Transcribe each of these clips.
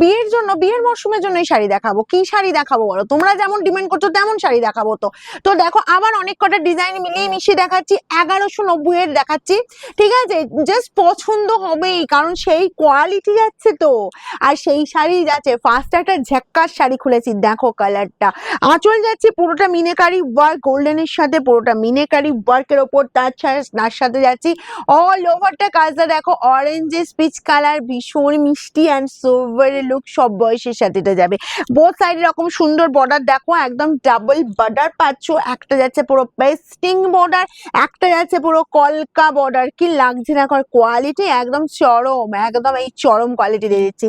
বিয়ের জন্য, বিয়ের মরশুমের জন্য এই শাড়ি দেখাবো। কি শাড়ি দেখাবো বলো? তোমরা যেমন ডিমান্ড করছ, তেমন শাড়ি দেখাবো তো। তো দেখো, আবার অনেক কটা ডিজাইন মিলিয়ে মিশিয়ে দেখাচ্ছি, এগারোশো নব্বই এর দেখাচ্ছি। ঠিক আছে? জাস্ট পছন্দ হবেই, কারণ সেই কোয়ালিটি যাচ্ছে তো। আর সেই শাড়ি যাচ্ছে ফার্স্ট একটা ঝাক্কার শাড়ি খুলেছি, দেখো কালারটা আঁচল যাচ্ছে পুরোটা মিনেকারি ওয়ার্ক গোল্ডেনের সাথে পুরোটা মিনেকারি ওয়ার্কের ওপর, তার তার সাথে যাচ্ছি। অল ওভারটা কাজটা দেখো অরেঞ্জে স্পিচ কালার ভীষণ মিষ্টি অ্যান্ড সোভার লুক সব বয়সের সাথে এটা যাবে। বোথ সাইড এরকম সুন্দর বর্ডার দেখো, একদম ডাবল বর্ডার পাচ্ছ। একটা যাচ্ছে পুরো পেস্টিং বর্ডার একটা যাচ্ছে পুরো কলকা বর্ডার কি লাগছে না কোয়ালিটি একদম চরম, একদম এই চরম কোয়ালিটি দিয়ে দিচ্ছি।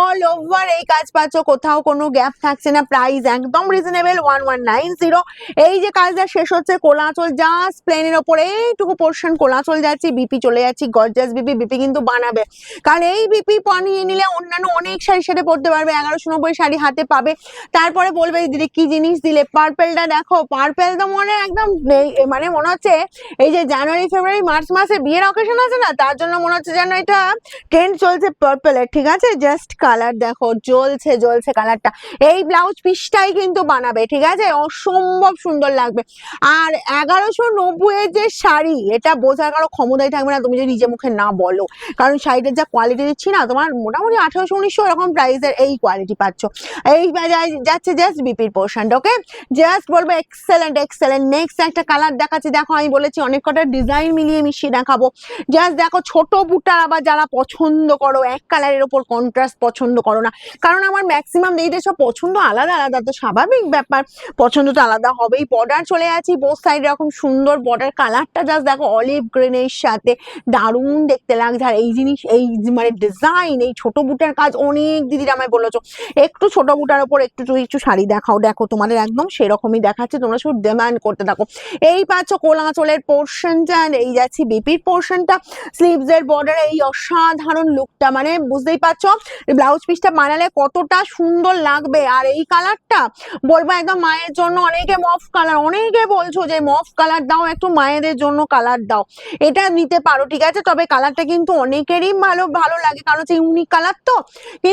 অল ওভার এই কাজ পাচ্ছ, কোথাও কোনো গ্যাপ থাকছে না প্রাইস একদম reasonable one one nine zero এই যে কাজটা শেষ হচ্ছে, কোলাচল জাস্ট প্লেনের ওপরে এইটুকু পোর্শন কোলাচল যাচ্ছি বিপি চলে যাচ্ছি গর্জাস বিপি বিপি কিন্তু বানাবে। কারণ এই বিপি বানিয়ে নিলে অন্যান্য অনেক শাড়ির সাথে পরতে পারবে, এগারোশো নব্বই শাড়ি হাতে পাবে। তারপরে বলবে দিদি, কি জিনিস দিলে? পার্পেলটা দেখো পার্পেল তো মনে একদম মানে মনে হচ্ছে এই যে জানুয়ারি, ফেব্রুয়ারি, মার্চ মাসে বিয়ের অকেশন আছে না, তার জন্য মনে হচ্ছে যেন এটা ট্রেন্ড চলছে পার্পেলের ঠিক আছে? জাস্ট কালার দেখো, জ্বলছে জ্বলছে কালারটা এই ব্লাউজ পিসটাই কিন্তু বানাবে, ঠিক আছে? অসম্ভব সুন্দর লাগবে। আর এগারোশো নব্বই এর যে শাড়ি, এটা বোঝার কারও ক্ষমতাই থাকবে না, তুমি যদি নিজে মুখে না বলো। কারণ শাড়িটার যা কোয়ালিটি দিচ্ছি না, তোমার মোটামুটি আঠারোশো, উনিশশো এরকম প্রাইসের এই কোয়ালিটি পাচ্ছ? এই যাচ্ছে জাস্ট বিপির পোর্শনটা ওকে জাস্ট বলব এক্সেলেন্ট এক্সেলেন্ট নেক্সট একটা কালার দেখাচ্ছি। দেখো, আমি বলেছি অনেক কটা ডিজাইন মিলিয়ে মিশিয়ে দেখাবো। জাস্ট দেখো, ছোট বুটার আবার যারা পছন্দ করো, এক কালারের ওপর কন্ট্রাস্ট পছন্দ করো না। কারণ আমার ম্যাক্সিমাম দিদিদের সব পছন্দ আলাদা আলাদা তো স্বাভাবিক ব্যাপার। পছন্দ তো আলাদা হবেই। বর্ডার চলে আছি বোথ সাইড এরকম সুন্দর বর্ডার কালারটা জাস্ট দেখো অলিভ গ্রিনের সাথে দারুণ দেখতে লাগছে। আর এই জিনিস, এই মানে ডিজাইন এই ছোট বুটার কাজ অনেক দিদিরা আমায় বলেছ একটু ছোট বুটার ওপর একটু একটু শাড়ি দেখাও, দেখো তোমাদের একদম সেরকমই দেখাচ্ছে, তোমরা শুধু ডিমান্ড করতে থাকো। এই পাচ্ছ কোলাচলের পোর্শনটা এই যাচ্ছি বিপির পোর্শনটা স্লিভস এর বর্ডার এই অসাধারণ লুকটা মানে বুঝতেই পারছ ব্লাউজ পিসটা বানালে কতটা সুন্দর লাগবে। আর এই কালারটা বলব একদম মায়ের জন্য অনেকে মফ কালার অনেকে বলছো যে মফ কালার দাও, একটু মায়েদের জন্য কালার দাও। এটা নিতে পারো, ঠিক আছে? তবে কালারটা কিন্তু অনেকেরই ভালো ভালো লাগে, কারণ হচ্ছে ইউনিক কালার তো।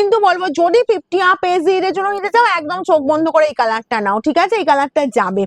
কিন্তু বলব, যদি ফিফটি আপ এজ এর জন্য নিতে চাও, একদম চোখ বন্ধ করে এই কালারটা নাও, ঠিক আছে? এই কালারটা যাবে।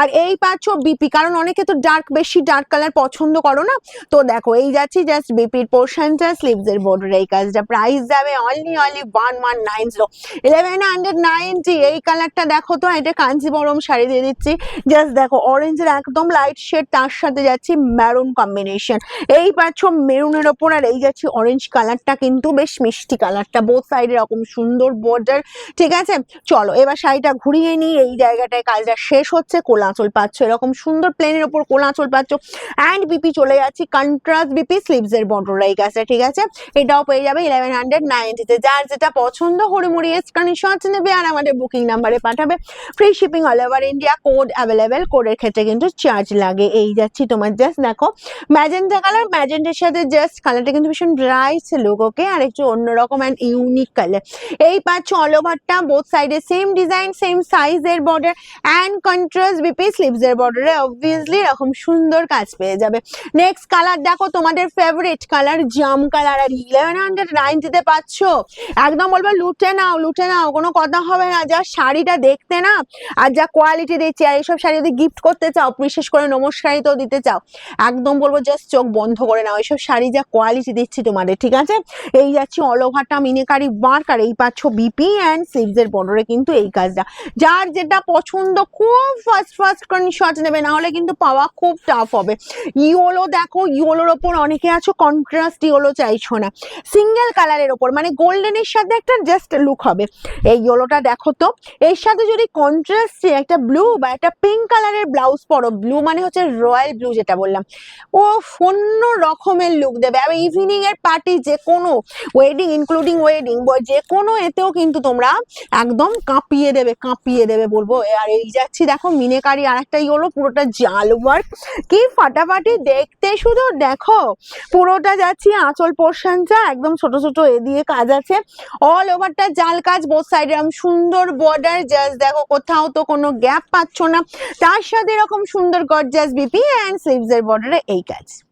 আর এই পাচ্ছ বিপি কারণ অনেকে তো ডার্ক বেশি ডার্ক কালার পছন্দ করো না? তো দেখো, এই যাচ্ছি জাস্ট বিপির পোর্শনটা স্লিভস এর বর্ডার এই কাজটা। প্রাইস যাবে only only one one nine zero eleven hundred ninety এই কালারটা দেখো তো, এটা কাঞ্চিবরম শাড়ি দিয়ে দিচ্ছি। জাস্ট দেখো অরেঞ্জের একদম লাইট শেড তার সাথে যাচ্ছি ম্যারুন কম্বিনেশন এই পাচ্ছ মেরুনের ওপর, আর এই যাচ্ছি অরেঞ্জ কালারটা কিন্তু বেশ মিষ্টি কালারটা বোথ সাইড এরকম সুন্দর বর্ডার ঠিক আছে? চলো, এবার শাড়িটা ঘুরিয়ে নিই। এই জায়গাটায় কাজটা শেষ হচ্ছে, কোলাচল পাচ্ছ। এরকম সুন্দর প্লেনের ওপর কোলাচল পাচ্ছ। অ্যান্ড বিপি চলে যাচ্ছি কন্ট্রাস্ট বিপি স্লিভস এর বর্ডার এই কাজটা ঠিক আছে? এটাও পেয়ে যাবে ইলেভেন হান্ড্রেড নাইনটিতে যার যেটা পছন্দ, হরিমুড়ি স্ক্রিনশট নেবে আর আমাদের বুকিং নাম্বারে পাঠাবে। Free shipping all over India code available কোডের ক্ষেত্রে কিন্তু চার্জ লাগে। এই যাচ্ছি তোমার জাস্ট দেখো। ম্যাজেন্টা কালার ম্যাজেন্টার সাথে জাস্ট কালারটা কিন্তু ভীষণ ব্রাইট লুক ওকে আর একটু অন্যরকম অ্যান্ড ইউনিক কালার এই পাচ্ছ অল ওভারটা বোথ সাইডে সেম ডিজাইন সেম সাইজের border and contrast BP sleeves এর বর্ডারে অবভিয়াসলি এরকম সুন্দর কাজ পেয়ে যাবে। নেক্সট কালার দেখো, তোমাদের ফেভারিট কালার জাম কালার আর ইলেভেন হান্ড্রেড নাইনটিতে পাচ্ছ। একদম বলবে, লুটে নাও লুটে নাও, কোনো কথা হবে না, যা শাড়িটা দেখতে না, আর যা কোয়ালিটি দিচ্ছে আর এইসব শাড়ি যদি গিফট করতে চাও, বিশেষ করে নমস্কারিতেও দিতে চাও, একদম বলব জাস্ট চোখ বন্ধ করে নাও এইসব শাড়ি যা কোয়ালিটি দিচ্ছি তোমাদের, ঠিক আছে? এই যাচ্ছি অল ওভারটা মিনেকারি ওয়ার্ক আর এই পাচ্ছ বিপি অ্যান্ড স্লিভস এর বর্ডারে কিন্তু এই কাজটা। যার যেটা পছন্দ, খুব ফার্স্ট ফার্স্ট শট নেবে না হলে কিন্তু পাওয়া খুব টাফ হবে। ইয়োলো দেখো, ইয়োলোর ওপর অনেকে আছো কন্ট্রাস্ট ইয়োলো চাইছো না। সিঙ্গেল কালারের ওপর মানে গোল্ডেনের সাথে একটা জাস্ট লুক হবে। এই ইয়োলোটা দেখো তো, এর সাথে যদি কন্ট্রাস্টে একটা ব্লু বা একটা পিঙ্ক কালারের ব্লাউজ পরো ব্লু মানে হচ্ছে রয়্যাল ব্লু যেটা বললাম। ও অন্য রকমের লুক দেবে। আর ইভিনিং এর পার্টি যে কোনো ওয়েডিং ইনক্লুডিং ওয়েডিং যে কোনো এতেও কিন্তু তোমরা একদম কাঁপিয়ে দেবে কাঁপিয়ে দেবে বলব। আর এই যাচ্ছি, দেখো, মিনেকারি আর একটাই হলো, পুরোটা জাল ওয়ার্ক কি ফাটাফাটি দেখতে শুধু দেখো, পুরোটা যাচ্ছি আঁচল পোর্শনটা একদম ছোট ছোট এ দিয়ে কাজ আছে। অল ওভারটা জাল কাজ বোথ সাইডে এরকম সুন্দর বর্ডার জাস্ট দেখো, কোথাও তো কোনো গ্যাপ পাচ্ছ না। তার সাথে এরকম সুন্দর গর্জাস বিপি অ্যান্ড স্লিভস এর বর্ডারে এই কাজ।